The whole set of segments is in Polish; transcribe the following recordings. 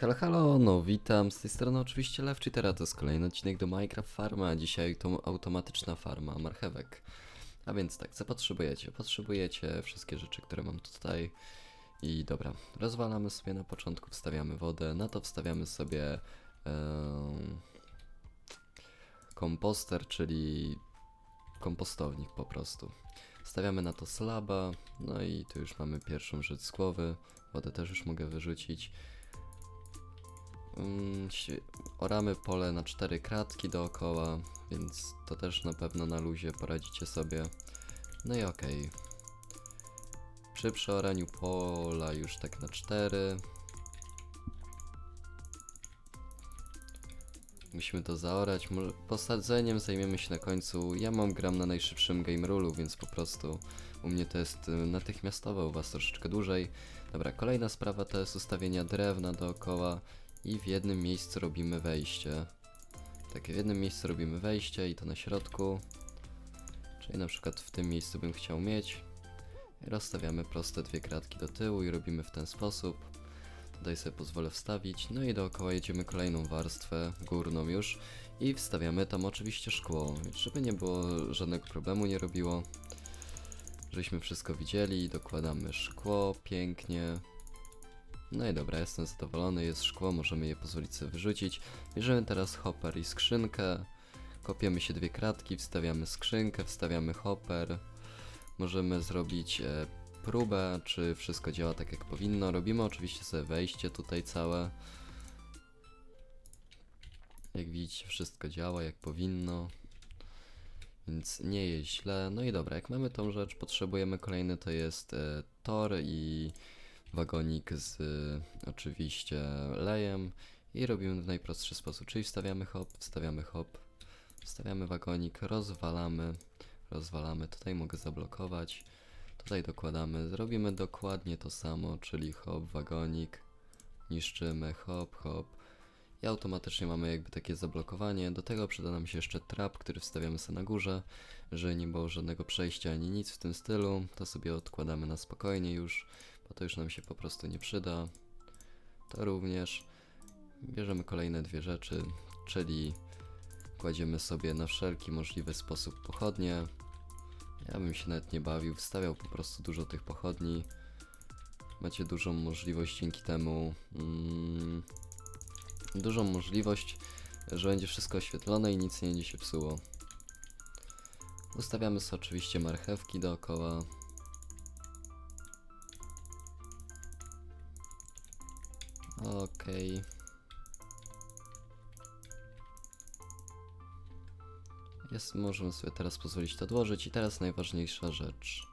Halo, halo, no witam, z tej strony oczywiście Lewczy, teraz to jest kolejny odcinek do Minecraft Farma, dzisiaj to automatyczna farma marchewek. A więc tak, co potrzebujecie? Potrzebujecie wszystkie rzeczy, które mam tutaj i dobra, rozwalamy sobie na początku, wstawiamy wodę, na to wstawiamy sobie em, komposter, czyli kompostownik po prostu. Stawiamy na to slaba, no i tu już mamy pierwszą rzecz z głowy, wodę też już mogę wyrzucić. Mm, Oramy pole na cztery kratki dookoła, więc to też na pewno na luzie poradzicie sobie. No i okej. Przy przeoraniu pola już tak na cztery. Musimy to zaorać. Posadzeniem zajmiemy się na końcu. Ja mam gram na najszybszym game rulu, więc po prostu u mnie to jest y, natychmiastowe, u was troszeczkę dłużej. Dobra, kolejna sprawa to jest ustawienia drewna dookoła i w jednym miejscu robimy wejście. Takie w jednym miejscu robimy wejście i to na środku. Czyli na przykład w tym miejscu bym chciał mieć. I rozstawiamy proste dwie kratki do tyłu i robimy w ten sposób. Tutaj sobie pozwolę wstawić. No i dookoła jedziemy kolejną warstwę, górną już. I wstawiamy tam oczywiście szkło, żeby nie było żadnego problemu, nie robiło. Żeśmy wszystko widzieli, dokładamy szkło pięknie. No i dobra, jestem zadowolony, jest szkło, możemy je pozwolić sobie wyrzucić. Bierzemy teraz hopper i skrzynkę. Kopiemy się dwie kratki, wstawiamy skrzynkę, wstawiamy hopper. Możemy zrobić e, próbę, czy wszystko działa tak jak powinno. Robimy oczywiście sobie wejście tutaj całe. Jak widzicie, wszystko działa jak powinno. Więc nie jest źle. No i dobra, jak mamy tą rzecz, potrzebujemy kolejny to jest e, tor i wagonik z y, oczywiście lejem i robimy w najprostszy sposób, czyli wstawiamy hop, wstawiamy hop, wstawiamy wagonik, rozwalamy, rozwalamy, tutaj mogę zablokować, tutaj dokładamy, zrobimy dokładnie to samo, czyli hop, wagonik, niszczymy, hop, hop. I automatycznie mamy jakby takie zablokowanie, do tego przyda nam się jeszcze trap, który wstawiamy sobie na górze, że nie było żadnego przejścia ani nic w tym stylu, to sobie odkładamy na spokojnie już, bo to już nam się po prostu nie przyda. To również bierzemy kolejne dwie rzeczy, czyli kładziemy sobie na wszelki możliwy sposób pochodnie. Ja bym się nawet nie bawił, wstawiał po prostu dużo tych pochodni. Macie dużą możliwość dzięki temu, mm, dużą możliwość, że będzie wszystko oświetlone i nic nie będzie się psuło. Ustawiamy sobie oczywiście marchewki dookoła. Okej. Jest, możemy sobie teraz pozwolić to odłożyć i teraz najważniejsza rzecz.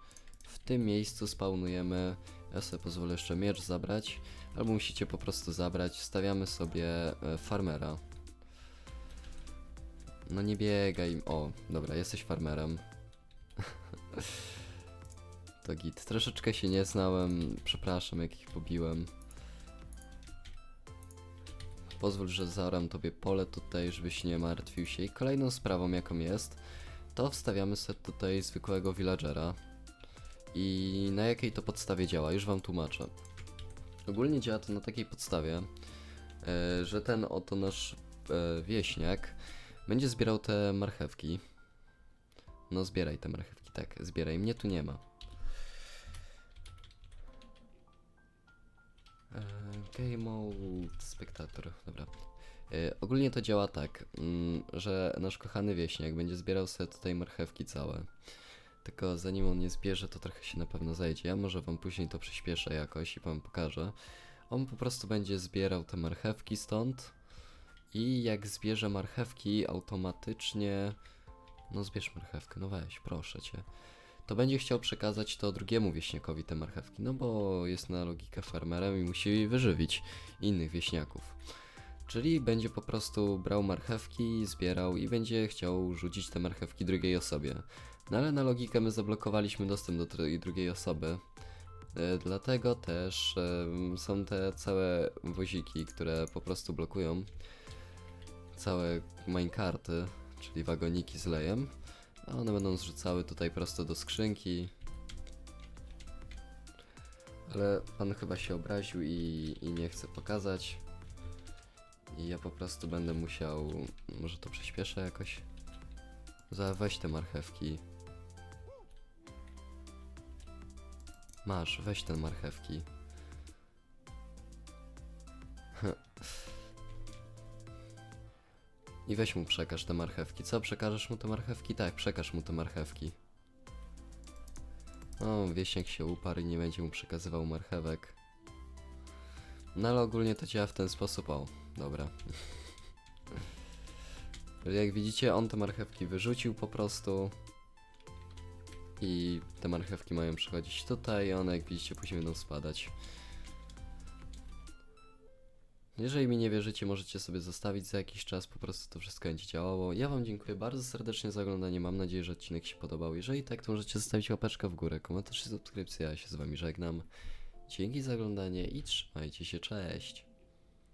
W tym miejscu spawnujemy, ja sobie pozwolę jeszcze miecz zabrać, albo musicie po prostu zabrać, stawiamy sobie e, farmera. No nie biegaj, o, dobra, jesteś farmerem. to git, troszeczkę się nie znałem, przepraszam jak ich pobiłem. Pozwól, że zaram tobie pole tutaj, żebyś nie martwił się. I kolejną sprawą, jaką jest, to wstawiamy sobie tutaj zwykłego villagera. I na jakiej to podstawie działa? Już wam tłumaczę. Ogólnie działa to na takiej podstawie, e, że ten oto nasz e, wieśniak będzie zbierał te marchewki. No zbieraj te marchewki, tak, zbieraj. Mnie tu nie ma. Game mode, spektator, dobra. E, ogólnie to działa tak, mm, że nasz kochany wieśniak będzie zbierał sobie tutaj marchewki całe. Tylko zanim on je zbierze, to trochę się na pewno zajdzie. Ja może wam później to przyspieszę jakoś i wam pokażę. On po prostu będzie zbierał te marchewki stąd i jak zbierze marchewki, automatycznie... No zbierz marchewkę, no weź, proszę cię to będzie chciał przekazać to drugiemu wieśniakowi te marchewki, no bo jest na logikę farmerem i musi wyżywić innych wieśniaków. Czyli będzie po prostu brał marchewki, zbierał i będzie chciał rzucić te marchewki drugiej osobie. No ale na logikę my zablokowaliśmy dostęp do tej drugiej osoby. E, Dlatego też są te całe woziki, które po prostu blokują całe minecarty, czyli wagoniki z lejem. A one będą zrzucały tutaj prosto do skrzynki. Ale pan chyba się obraził i, i nie chce pokazać. I ja po prostu będę musiał. Może to przyspieszę jakoś? Za weź te marchewki. Masz, weź te marchewki. I weź mu przekaż te marchewki. Co, przekażesz mu te marchewki? Tak, przekaż mu te marchewki. O, wieśniak się uparł i nie będzie mu przekazywał marchewek. No ale ogólnie to działa w ten sposób. O, dobra. Jak widzicie, on te marchewki wyrzucił po prostu. I te marchewki mają przychodzić tutaj, one jak widzicie później będą spadać. Jeżeli mi nie wierzycie, możecie sobie zostawić za jakiś czas, po prostu to wszystko będzie działało. Ja Wam dziękuję bardzo serdecznie za oglądanie, mam nadzieję, że odcinek się podobał. Jeżeli tak, to możecie zostawić łapeczkę w górę, komentarz i subskrypcję, ja się z Wami żegnam. Dzięki za oglądanie i trzymajcie się, cześć!